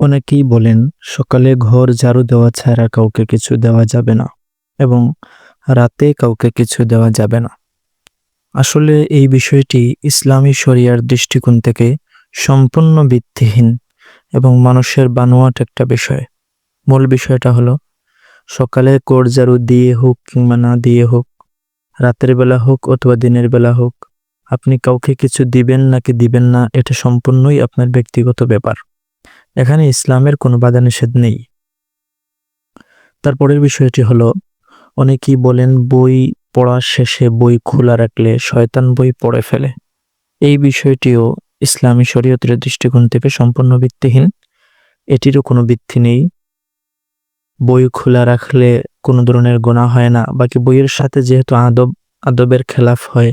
অনেকেই বলেন, সকালে ঘর ঝাড়ু দেওয়া ছাড়া কাউকে কিছু দেওয়া যাবে না এবং রাতে কাউকে কিছু দেওয়া যাবে না। আসলে এই বিষয়টি ইসলামী শরিয়ার দৃষ্টিকোণ থেকে সম্পূর্ণ ভিত্তিহীন এবং মানুষের বানোয়াট একটা বিষয়। মূল বিষয়টা হলো, সকালে কোর ঝাড়ু দিয়ে হোক কিংবা না দিয়ে হোক, রাতের বেলা হোক অথবা দিনের বেলা হোক, আপনি কাউকে কিছু দিবেন নাকি দিবেন না, এটা সম্পূর্ণই আপনার ব্যক্তিগত ব্যাপার। এখানে ইসলামের কোনো বাধা নিষেধ নেই তারপরের বিষয়টি হলো, অনেকেই বলেন বই পড়ার শেষে বই খোলা রাখলে শয়তান বই পড়ে ফেলে। এই বিষয়টিও ইসলামী শরীয়তের দৃষ্টিকোণ থেকে সম্পূর্ণ ভিত্তিহীন। এটিরও কোনো ভিত্তি নেই। বই খোলা রাখলে কোনো ধরনের গোনা হয় না। বাকি বইয়ের সাথে যেহেতু আদব, আদবের খেলাফ হয়,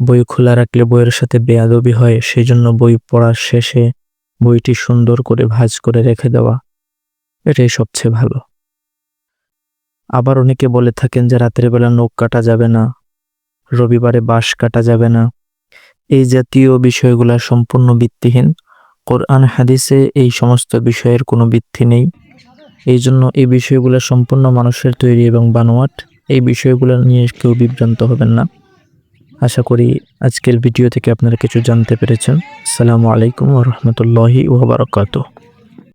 বই খোলা রাখলে বইয়ের সাথে বেয়াদবি হয় সেই জন্য বই পড়ার শেষে বইটি সুন্দর করে ভাঁজ করে রেখে দেওয়া এটাই সবচেয়ে ভালো। আবার অনেকে বলে থাকেন যে রাতের বেলা নখ কাটা যাবে না, রবিবারে বাঁশ কাটা যাবে না। এই জাতীয় বিষয়গুলা সম্পূর্ণ ভিত্তিহীন। কোরআন, হাদিসে এই সমস্ত বিষয়ের কোনো ভিত্তি নেই। এই জন্য এই বিষয়গুলো সম্পূর্ণ মানুষের তৈরি এবং বানোয়াট। এই বিষয়গুলো নিয়ে কেউ বিভ্রান্ত হবেন না। আশা করি আজকের ভিডিও থেকে আপনারা কিছু জানতে পেরেছেন। আসসালামু আলাইকুম রহমতুল্লাহি ওবরাকাতুহ